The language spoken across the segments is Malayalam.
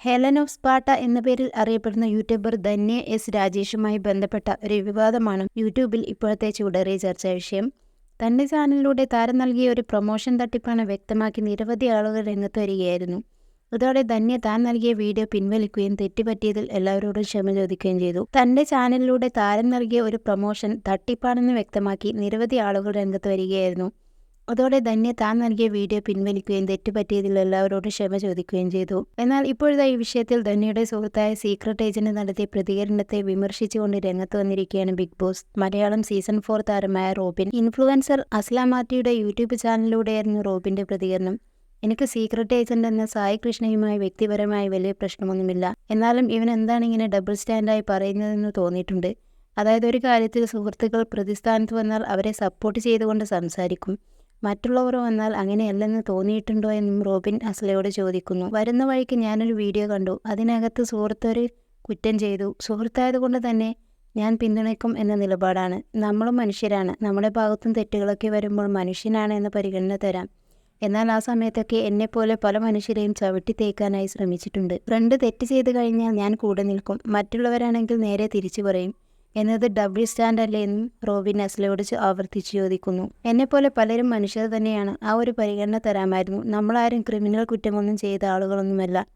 ഹെലൻ ഓഫ് സ്പാട്ട എന്ന പേരിൽ അറിയപ്പെടുന്ന യൂട്യൂബർ ധന്യ എസ് രാജേഷുമായി ബന്ധപ്പെട്ട ഒരു വിവാദമാണ് യൂട്യൂബിൽ ഇപ്പോഴത്തെ ചൂടേറിയ ചർച്ചാ വിഷയം. തന്റെ ചാനലിലൂടെ താരം നൽകിയ ഒരു പ്രൊമോഷൻ തട്ടിപ്പാണ് വ്യക്തമാക്കി നിരവധി ആളുകൾ രംഗത്ത് വരികയായിരുന്നു. ഇതോടെ ധന്യ താൻ നൽകിയ വീഡിയോ പിൻവലിക്കുകയും തെറ്റുപറ്റിയതിൽ എല്ലാവരോടും ക്ഷമ ചോദിക്കുകയും ചെയ്തു. തന്റെ ചാനലിലൂടെ താരം നൽകിയ ഒരു പ്രൊമോഷൻ തട്ടിപ്പാണെന്ന് വ്യക്തമാക്കി നിരവധി ആളുകൾ രംഗത്ത് വരികയായിരുന്നു. അതോടെ ധന്യ താൻ നൽകിയ വീഡിയോ പിൻവലിക്കുകയും തെറ്റുപറ്റിയതിൽ എല്ലാവരോടും ക്ഷമ ചോദിക്കുകയും ചെയ്തു. എന്നാൽ ഇപ്പോഴത്തെ ഈ വിഷയത്തിൽ ധന്യയുടെ സുഹൃത്തായ സീക്രട്ട് ഏജന്റ് നടത്തിയ പ്രതികരണത്തെ വിമർശിച്ചുകൊണ്ട് രംഗത്ത് വന്നിരിക്കുകയാണ് Big Boss Malayalam season four താരമായ റോബിൻ. ഇൻഫ്ലുവൻസർ അസ്ലാം മാറ്റിയുടെ യൂട്യൂബ് ചാനലിലൂടെയായിരുന്നു റോബിന്റെ പ്രതികരണം. എനിക്ക് സീക്രട്ട് ഏജന്റ് എന്ന സായി കൃഷ്ണയുമായി വ്യക്തിപരമായി വലിയ പ്രശ്നമൊന്നുമില്ല. എന്നാലും ഇവൻ എന്താണ് ഇങ്ങനെ ഡബിൾ സ്റ്റാൻഡായി പറയുന്നതെന്ന് തോന്നിയിട്ടുണ്ട്. അതായത് ഒരു കാര്യത്തിൽ സുഹൃത്തുക്കൾ പ്രതിസ്ഥാനത്ത് വന്നാൽ അവരെ സപ്പോർട്ട് ചെയ്തുകൊണ്ട് സംസാരിക്കും. മറ്റുള്ളവർ വന്നാൽ അങ്ങനെയല്ലെന്ന് തോന്നിയിട്ടുണ്ടോ എന്നും റോബിൻ അസ്ലയോട് ചോദിക്കുന്നു. വരുന്ന വഴിക്ക് ഞാനൊരു വീഡിയോ കണ്ടു. അതിനകത്ത് സുഹൃത്തൊരു കുറ്റം ചെയ്തു. സുഹൃത്തായതുകൊണ്ട് തന്നെ ഞാൻ പിന്തുണയ്ക്കും എന്ന നിലപാടാണ്. നമ്മളും മനുഷ്യരാണ്. നമ്മുടെ ഭാഗത്തും തെറ്റുകളൊക്കെ വരുമ്പോൾ മനുഷ്യനാണ് എന്ന പരിഗണന തരാം. എന്നാൽ ആ സമയത്തൊക്കെ എന്നെപ്പോലെ പല മനുഷ്യരെയും ചവിട്ടി തേക്കാനായി ശ്രമിച്ചിട്ടുണ്ട്. ഫ്രണ്ട് തെറ്റ് ചെയ്ത് കഴിഞ്ഞാൽ ഞാൻ കൂടെ നിൽക്കും. മറ്റുള്ളവരാണെങ്കിൽ നേരെ തിരിച്ചു പറയും. എന്നത് ഡബിൾ സ്റ്റാൻഡ് അല്ലേ എന്നും റോബിൻ അസ്ലയോട് ആവർത്തിച്ച് ചോദിക്കുന്നു. എന്നെപ്പോലെ പലരും മനുഷ്യർ തന്നെയാണ്. ആ ഒരു പരിഗണന തരാമായിരുന്നു. നമ്മളാരും ക്രിമിനൽ കുറ്റമൊന്നും ചെയ്ത ആളുകളൊന്നുമല്ല.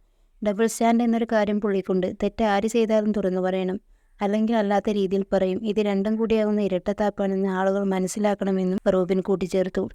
ഡബിൾ സ്റ്റാൻഡ് എന്നൊരു കാര്യം പുള്ളിക്കുണ്ട്. തെറ്റ് ആര് ചെയ്താലും തുറന്നു പറയണം. അല്ലെങ്കിൽ അല്ലാത്ത രീതിയിൽ പറയും. ഇത് രണ്ടും കൂടിയാകുന്ന ഇരട്ടത്താപ്പാണെന്ന് ആളുകൾ മനസ്സിലാക്കണമെന്നും റോബിൻ കൂട്ടിച്ചേർത്തു.